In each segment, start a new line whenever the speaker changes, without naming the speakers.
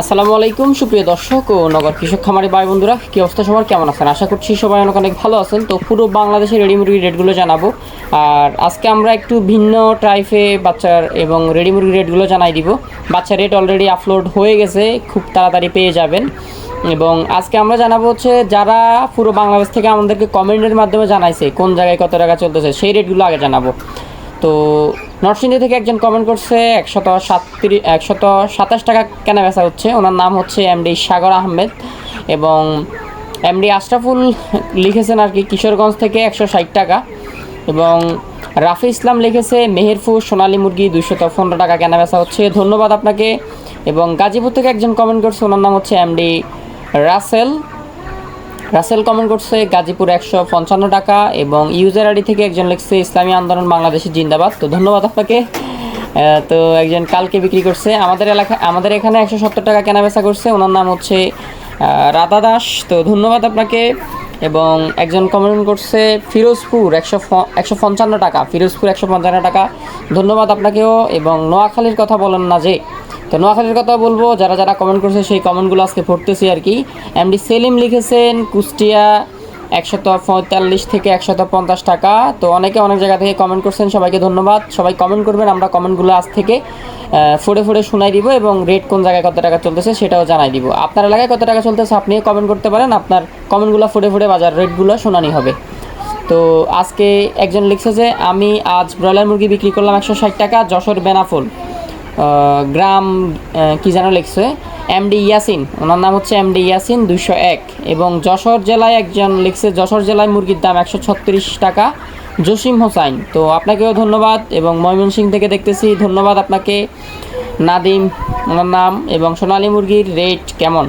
আসসালামু আলাইকুম, সুপ্রিয় দর্শক ও নগর কৃষক খামারি ভাই বন্ধুরা, কি অবস্থা সবার? কেমন আছেন? আশা করছি সবাই অনেক অনেক ভালো আছেন। তো পুরো বাংলাদেশের রেডি মুরগির রেটগুলো জানাব। আর আজকে আমরা একটু ভিন্ন টাইপে বাচ্চার এবং রেডি মুরগির রেটগুলো জানাই দিব। বাচ্চার রেট অলরেডি আপলোড হয়ে গেছে, খুব তাড়াতাড়ি পেয়ে যাবেন। এবং আজকে আমরা জানাব হচ্ছে যারা পুরো বাংলাদেশ থেকে আমাদেরকে কমেন্টের মাধ্যমে জানাইছে, কোন জায়গায় কত টাকা চলতেছে, সেই রেটগুলো আগে জানাব। তো নরসিংদী থেকে একজন কমেন্ট করছে, একশত সাতত্রিশ একশত সাতাশ টাকা কেনা বেচা হচ্ছে। ওনার নাম হচ্ছে এমডি সাগর আহমেদ এবং এমডি আশরাফুল লিখেছেন আর কি, কিশোরগঞ্জ থেকে একশো ষাট টাকা। এবং রাফি ইসলাম লিখেছে, মেহেরপুর সোনালী মুরগি দুইশত পনেরো টাকা কেনা বেচা হচ্ছে। ধন্যবাদ আপনাকে। এবং গাজীপুর থেকে একজন কমেন্ট করছে, ওনার নাম হচ্ছে এমডি রাসেল। রাসেল কমেন্ট করছে, গাজীপুর একশো পঞ্চান্ন টাকা এবং ইউজার আইডি থেকে একজন লিখছে, ইসলামী আন্দোলন বাংলাদেশের জিন্দাবাদ। তো ধন্যবাদ আপনাকে। তো একজন কালকে বিক্রি করছে, আমাদের এলাকা, আমাদের এখানে একশো সত্তর টাকা কেনা বেচা করছে। ওনার নাম হচ্ছে রাধা দাস। তো ধন্যবাদ আপনাকে। এবং একজন কমেন্ট করছে, ফিরোজপুর একশো একশো পঞ্চান্ন টাকা, ফিরোজপুর একশো পঞ্চান্ন টাকা। ধন্যবাদ আপনাকেও। এবং নোয়াখালীর কথা বলেন না যে তো নোয়াখালীর কথা বলব, যারা যারা কমেন্ট করছে সেই কমেন্টগুলো আজকে পড়তেছি আর কি। এমডি সেলিম লিখেছেন, কুষ্টিয়া একশত পঁয়তাল্লিশ থেকে একশত পঞ্চাশ টাকা। তো অনেকে অনেক জায়গা থেকে কমেন্ট করছেন, সবাইকে ধন্যবাদ। সবাই কমেন্ট করবেন, আমরা কমেন্টগুলো আজ থেকে ফুড়ে ফুড়ে শোনাই দিব এবং রেট কোন জায়গায় কত টাকা চলতেছে সেটাও জানাই দিব। আপনার এলাকায় কত টাকা চলতেছে আপনিও কমেন্ট করতে পারেন, আপনার কমেন্টগুলো ফুড়ে ফুড়ে বাজার রেটগুলো শোনানি হবে। তো আজকে একজন লিখছে যে, আমি আজ ব্রয়লার মুরগি বিক্রি করলাম একশো ষাট টাকা, যশোর বেনাফুল। গ্রাম কি যেন লিখছে? এমডি ইয়াসিন। ওনার নাম হচ্ছে এমডি ইয়াসিন, দুইশো এক। এবং যশোর জেলায় একজন লিখছে, যশোর জেলায় মুরগির দাম একশো ছত্রিশ টাকা, জসিম হোসাইন। তো আপনাকেও ধন্যবাদ এবং ময়মনসিংহ থেকে দেখতেছি। ধন্যবাদ আপনাকে, নাদিম ওনার নাম এবং সোনালী মুরগির রেট কেমন?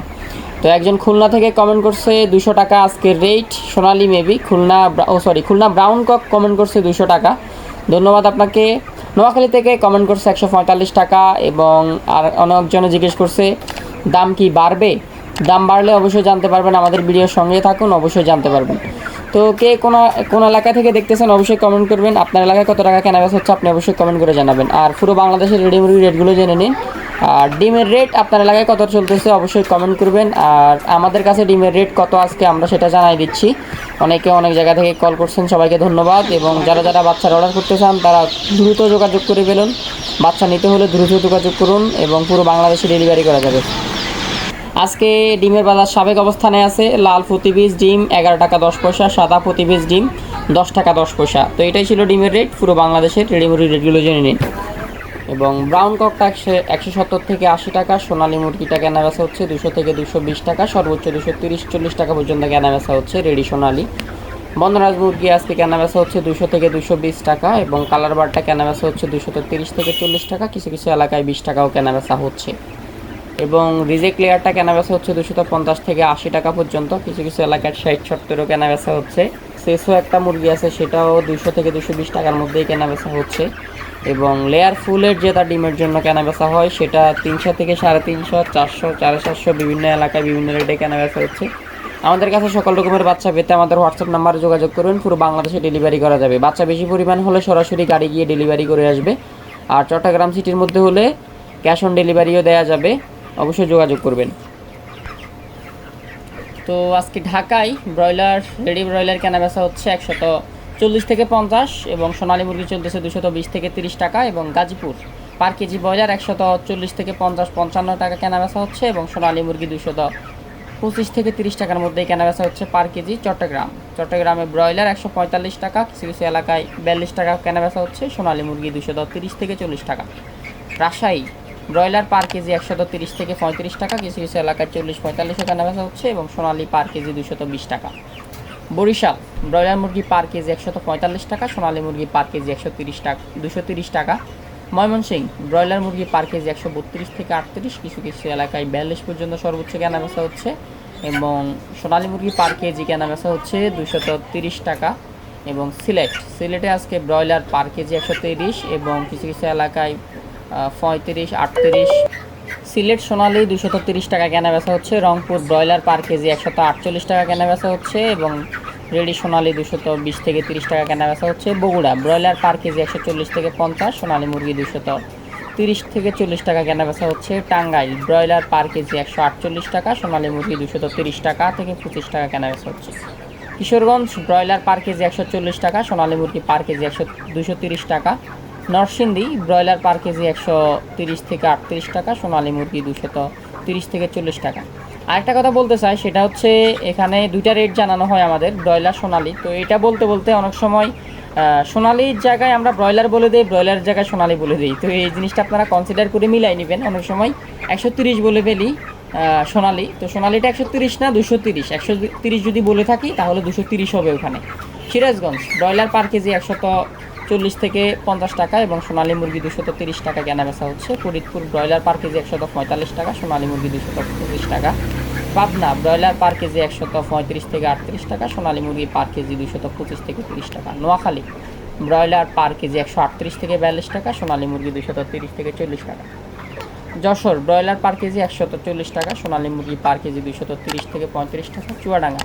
তো একজন খুলনা থেকে কমেন্ট করছে দুশো টাকা আজকের রেট সোনালী মেবি খুলনা ও sorry Khulna brown cock comment করছে দুশো টাকা। ধন্যবাদ আপনাকে। নোয়াখালী থেকে কমেন্ট করছে একশো পঁয়তাল্লিশ টাকা এবং আর অনেকজনে জিজ্ঞেস করছে, দাম কি বাড়বে? দাম বাড়লে অবশ্যই জানতে পারবেন, আমাদের ভিডিওর সঙ্গে থাকুন, অবশ্যই জানতে পারবেন। তো কে কোনো, কোন এলাকা থেকে দেখতেছেন অবশ্যই কমেন্ট করবেন। আপনার এলাকায় কত টাকা কেনা বেচা হচ্ছে, আপনি অবশ্যই কমেন্ট করে জানাবেন। আর পুরো বাংলাদেশের রেডিমেডি রেটগুলো জেনে নিন। আর ডিমের রেট আপনার এলাকায় কত চলতেছে অবশ্যই কমেন্ট করবেন। আর আমাদের কাছে ডিমের রেট কত আজকে আমরা সেটা জানাই দিচ্ছি। অনেকে অনেক জায়গা থেকে কল করছেন, সবাইকে ধন্যবাদ। এবং যারা যারা বাচ্চার অর্ডার করতে চান, তারা দ্রুত যোগাযোগ করে ফেলুন। বাচ্চা নিতে হলে দ্রুত যোগাযোগ করুন এবং পুরো বাংলাদেশে ডেলিভারি করা যাবে। আজকে ডিমের বাজার সাবেক অবস্থানে আছে। লাল প্রতি পিস ডিম, এগারো টাকা দশ পয়সা, সাদা প্রতি পিস ডিম, দশ টাকা দশ পয়সা। তো এটাই ছিল ডিমের রেট পুরো বাংলাদেশের রেডিমেড রেটগুলো জেনে নিন। এবং ব্রাউন ককটা একশো একশো সত্তর থেকে আশি টাকা, সোনালী মুরগিটা কেনা বেচা হচ্ছে দুশো থেকে দুশো বিশ টাকা, সর্বোচ্চ দুশো তিরিশ, চল্লিশ টাকা পর্যন্ত কেনা বেচা হচ্ছে রেডি সোনালি। বন্দরাজ মুরগি আজকে কেনা বেচা হচ্ছে দুশো থেকে দুশো বিশ টাকা এবং কালার বারটা কেনা বেচা হচ্ছে দুশো তিরিশ থেকে চল্লিশ টাকা, কিছু কিছু এলাকায় বিশ টাকাও কেনা বেচা হচ্ছে। এবং রিজেক্ট লেয়ারটা কেনা বেচা হচ্ছে দুশো পঞ্চাশ থেকে আশি টাকা পর্যন্ত, কিছু কিছু এলাকায় ষাট সত্তরও কেনা বেচা হচ্ছে। শেষও একটা মুরগি আছে, সেটাও দুশো থেকে দুশো বিশ টাকার মধ্যেই কেনা বেচা হচ্ছে। এবং লেয়ার ফুলের যেটা ডিমের জন্য কেনা বেচা হয়, সেটা তিনশো থেকে সাড়ে তিনশো, চারশো, সাড়ে চারশো বিভিন্ন এলাকায় বিভিন্ন রেটে কেনা বেচা হচ্ছে। আমাদের কাছে সকল রকমের বাচ্চা পেতে আমাদের হোয়াটসঅ্যাপ নাম্বারে যোগাযোগ করুন, পুরো বাংলাদেশে ডেলিভারি করা যাবে। বাচ্চা বেশি পরিমাণ হলে সরাসরি গাড়ি গিয়ে ডেলিভারি করে আসবে। আর চট্টগ্রাম সিটির মধ্যে হলে ক্যাশ অন ডেলিভারিও দেওয়া যাবে। অবশ্যই যোগাযোগ করবেন। তো আজকে ঢাকায় ব্রয়লার রেডি ব্রয়লার কেনা বেচা হচ্ছে একশত চল্লিশ থেকে পঞ্চাশ এবং সোনালী মুরগি চলতেছে দুশত বিশ থেকে তিরিশ টাকা এবং গাজীপুর পার কেজি ব্রয়লার একশত চল্লিশ থেকে পঞ্চাশ, পঞ্চান্ন টাকা কেনা বেচা হচ্ছে এবং সোনালী মুরগি দুশত পঁচিশ থেকে তিরিশ টাকার মধ্যেই কেনা বেচা হচ্ছে পার কেজি চট্টগ্রাম। চট্টগ্রামে ব্রয়লার একশো পঁয়তাল্লিশ টাকা কিছু কিছু এলাকায় বিয়াল্লিশ টাকা কেনা বেচা হচ্ছে, সোনালী মুরগি দুশত তিরিশ থেকে চল্লিশ টাকা। রাজশাহী, ব্রয়লার পার কেজি একশত তিরিশ থেকে পঁয়ত্রিশ টাকা কিছু কিছু এলাকায় চল্লিশ পঁয়তাল্লিশে কেনা বেচা হচ্ছে এবং সোনালী পার কেজি দুশত বিশ টাকা। বরিশাল, ব্রয়লার মুরগি পার কেজি একশত পঁয়তাল্লিশ টাকা, সোনালী মুরগি পার কেজি একশো তিরিশ টাকা, দুশো তিরিশ টাকা। ময়মনসিং, ব্রয়লার মুরগি পার কেজি একশো বত্রিশ থেকে আটত্রিশ, কিছু কিছু এলাকায় বিয়াল্লিশ পর্যন্ত সর্বোচ্চ কেনা বেচা হচ্ছে এবং সোনালী মুরগি পার কেজি কেনা বেচা হচ্ছে দুশত তিরিশ টাকা এবং সিলেট, সিলেটে আজকে ব্রয়লার পার কেজি একশো তিরিশ এবং কিছু কিছু এলাকায় পঁয়ত্রিশ, আটত্রিশ। সিলেট, সোনালী দুশত তিরিশ টাকা কেনা বেচা হচ্ছে, রংপুর ব্রয়লার পার কেজি একশত আটচল্লিশ টাকা কেনা বেচা হচ্ছে এবং রেডি সোনালী দুশত বিশ থেকে তিরিশ টাকা কেনা বেচা হচ্ছে বগুড়া। ব্রয়লার পার কেজি একশো চল্লিশ থেকে পঞ্চাশ, সোনালী মুরগি দুশত তিরিশ থেকে চল্লিশ টাকা কেনা বেচা হচ্ছে টাঙ্গাইল। ব্রয়লার পার কেজি একশো আটচল্লিশ টাকা, সোনালী মুরগি দুশো তিরিশ টাকা থেকে পঁচিশ টাকা কেনা বেচা হচ্ছে। কিশোরগঞ্জ, ব্রয়লার পার কেজি একশো চল্লিশ টাকা, সোনালী মুরগি পার কেজি একশো দুশো তিরিশ টাকা। নরসিংদী, ব্রয়লার পার কেজি একশো তিরিশ থেকে আটত্রিশ টাকা, সোনালী মুরগি দুশত তিরিশ থেকে চল্লিশ টাকা। আরেকটা কথা বলতে চাই, সেটা হচ্ছে এখানে দুইটা রেট জানানো হয় আমাদের, ব্রয়লার সোনালি। তো এটা বলতে বলতে অনেক সময় সোনালির জায়গায় আমরা ব্রয়লার বলে দিই ব্রয়লার জায়গায় সোনালী বলে দিই। তো এই জিনিসটা আপনারা কনসিডার করে মিলাই নেবেন। অনেক সময় একশো তিরিশ বলে ফেলি সোনালি। তো সোনালিটা একশো তিরিশ না, দুশো তিরিশ। একশো তিরিশ যদি বলে থাকি, তাহলে দুশো তিরিশ হবে ওখানে। সিরাজগঞ্জ, ব্রয়লার পার কেজি একশত চল্লিশ থেকে পঞ্চাশ টাকা এবং সোনালী মুরগি দুশত তিরিশ টাকা কেনা বেচা হচ্ছে। ফরিদপুর ব্রয়লার পার কেজি একশত পঁয়তাল্লিশ টাকা, সোনালী মুরগি দুশত পঁচিশ টাকা। পাবনা ব্রয়লার পার কেজি একশত পঁয়ত্রিশ থেকে আটত্রিশ টাকা, সোনালী মুরগি পার কেজি দুশত পঁচিশ থেকে তিরিশ টাকা। নোয়াখালী ব্রয়লার পার কেজি একশো আটত্রিশ থেকে বিয়াল্লিশ টাকা, সোনালী মুরগি দুশত তিরিশ থেকে চল্লিশ টাকা। যশোর ব্রয়লার পার কেজি একশত চল্লিশ টাকা, সোনালী মুরগি পার কেজি দুইশত তিরিশ থেকে পঁয়ত্রিশ টাকা। চুয়াডাঙ্গা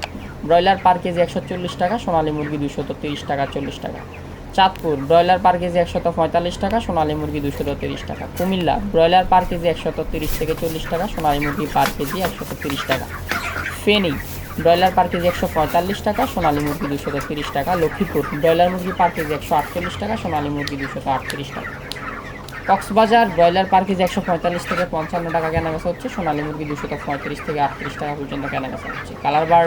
ব্রয়লার পার কেজি একশো চল্লিশ টাকা, সোনালী মুরগি দুইশত তিরিশ টাকা, চল্লিশ টাকা। চাঁদপুর, ব্রয়লার পার কেজি একশত পঁয়তাল্লিশ টাকা, সোনালী মুরগি দুশত তিরিশ টাকা। কুমিল্লা, ব্রয়লার পার কেজি একশত তিরিশ থেকে চল্লিশ টাকা, সোনালী মুরগি পার কেজি একশত তিরিশ টাকা। ফেনী, ব্রয়লার পার কেজি একশো পঁয়তাল্লিশ টাকা, সোনালী মুরগি দুশত তিরিশ টাকা। লক্ষ্মীপুর, ব্রয়লার মুরগি পার কেজি একশো আটচল্লিশ টাকা, সোনালী মুরগি দুশত আটত্রিশ টাকা। কক্সবাজার, ব্রয়লার পার কেজি একশো পঁয়তাল্লিশ থেকে পঞ্চান্ন টাকা কেনা বেচা হচ্ছে, সোনালী মুরগি দুশো পঁয়ত্রিশ থেকে আটত্রিশ টাকা পর্যন্ত কেনা বেচা হচ্ছে। কালারবার